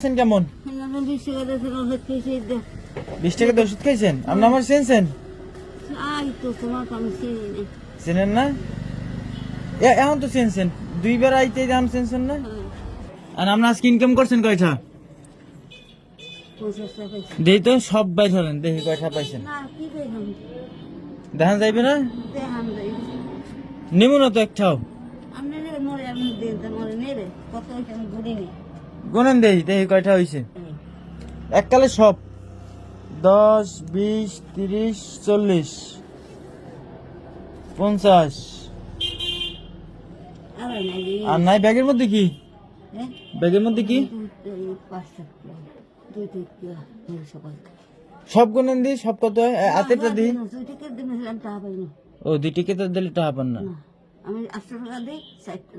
আছেন কেমন? বিশ টাকা দিয়ে ওষুধ খাইছেন? আপনি আমার চেনছেন? চেনেন না? এখন তো চেনছেন। দুইবার আইতে এখন চেনছেন না? আর আপনি আজকে ইনকাম করছেন কয়টা। দেখি তো সব বাইর হলেন। দেখি কয়টা পাইছেন। দেখান যাইবে না? নেব না তো একটাও। নেবে মরে আমি মরে নেবে। কত ঘুরি গোনেন দেখি দেখি কয়টা হয়েছে এককালে সব। দশ বিশ তিরিশ চল্লিশ পঞ্চাশ। আর নাই ব্যাগের মধ্যে কি? হ্যাঁ? ব্যাগের মধ্যে কি? দুই দুই সব গুনেন দি সব কত এ, দি দুই। ও দুই টিকে তো দিলে টাকা পান না। আমি আটশো টাকা দিই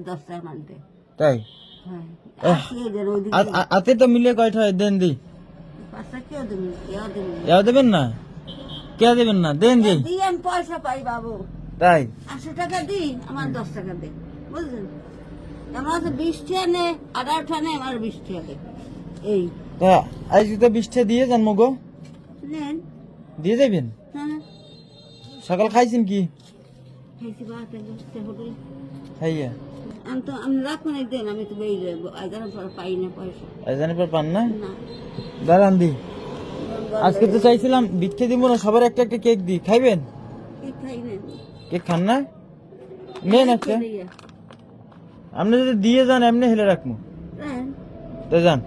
দশ টাকা মান দেয়। তাই? হ্যাঁ। আসিয়ে দেন ওইদিকে? আ- আ- হাতেরটা মিলে কয়টা হয়? দেন দি। দেবেন এও দেবেন না? কে দেবেন না? দেন দি। দিয়ে আমি পয়সা পাই বাবু। তাই? আটশো টাকা দিই আমার দশ টাকা দে। বুঝলেন? আমার তো আমার এই। তো দিয়ে যান মগো। নেন। দিয়ে যাবেন হ্যাঁ। সকাল খাইছেন কি? খাইছি ভাত হোটেল খাইয়া। আমি তো আমি রাখুন একদিন আমি তো বেরিয়ে পর পাই না পয়সা। আজানের পর পান না? দাঁড়ান দি। আজকে তো চাইছিলাম ভিক্ষে দিব না সবার একটা একটা কেক দি। খাইবেন? কেক খান না? নেন একটা। আপনি যদি দিয়ে যান এমনি হেলে রাখব হ্যাঁ। তো যান।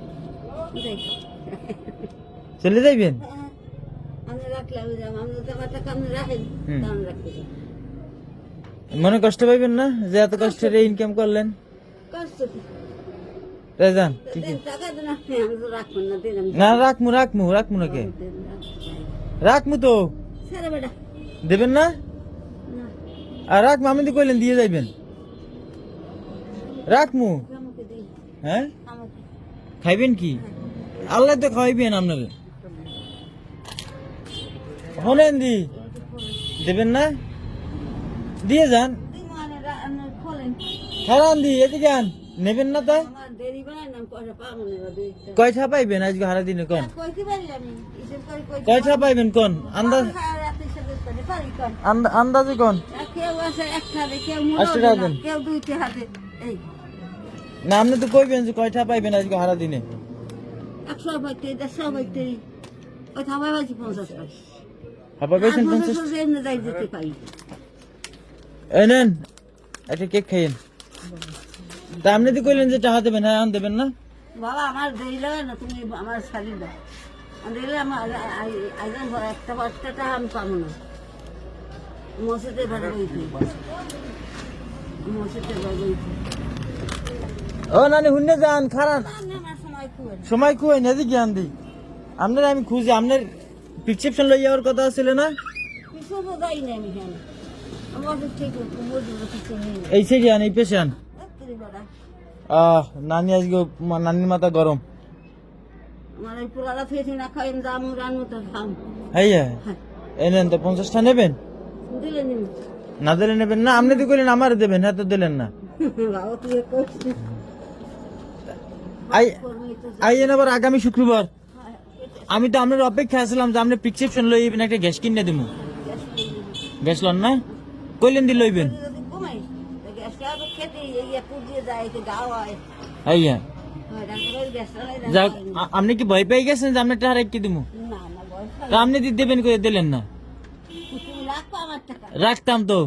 চলে যাইবেন? হ্যাঁ, আমি রাখলাম যাম তো আমার টাকা আপনি রাখেন। রাখতে। মনে কষ্ট পাইবেন না যে এত কষ্টের ইনকাম করলেন? না, রাখমু রাখমু রাখমু নাকি? রাখমু তো। দেবেন না? আর রাখমু আমি তো কইলেন দিয়ে যাইবেন। রাখমু। হ্যাঁ? খাইবেন কি? আল্লাহ তো খাওয়াইবেন আপনাকে হলেন দি। দেবেন না? দিয়ে যান। খারান দি এদিকে আন নেবেন না তাই। কয়টা পাইবেন আজকে হারা দিনে কোন কয়টা পাইবেন কোন আন্দাজ? আন্দাজে কোন টাকা দেন। না আপনি তো কইবেন যে কয়টা পাইবেন আজকে হারা দিনে একশো পাইতে, দেড়শো পাইতে। ওই থামাই পাইছি পঞ্চাশ টাকা। পাইছেন পঞ্চাশ পঞ্চাশ টাকা এমনি যাই যেতে পারি। এই নেন একটা কেক খাইয়েন। তা আপনি তো কইলেন যে টাকা দেবেন হ্যাঁ দেবেন না? বাবা আমার দেরি লাগে না তুমি আমার শাড়ি দাও। লাগে, আমার আইজন একটা বাচ্চাটা আমি পাবো না। মসজিদে ভাড়া বইতে মসজিদে ভাড়া বইতে ও নানি হুন্নে যান খারান। সময় কুয়াই না এদিকে আন দি। আপনার আমি খুঁজি আপনার প্রিসক্রিপশন লই যাওয়ার কথা ছিল না? কিছু যাই না আমি এই সেরি আন এই পেশে আন। আহ নানি আজকে নানির মাথা গরম। আমার এই পোলারা ফেসে না খাই আমি দাম রান্না তো খাম। হাইয়া হ্যাঁ। তো পঞ্চাশটা নেবেন? না দিলে নেবেন না আপনি তো কইলেন আমার দেবেন হ্যাঁ তো দিলেন না। আই আইয়েন আবার আগামী শুক্রবার। আমি তো আপনার অপেক্ষা আছিলাম যে আপনি প্রিসক্রিপশন লই একটা গ্যাস কিনে দিব। গ্যাস লন না? কইলেন দি লইবেন। আইয়া। যাক আপনি কি ভয় পেয়ে গেছেন যে আপনি টাকা রেখে দিব তা আপনি দিদি দেবেন করে দিলেন না। রাখতাম তো।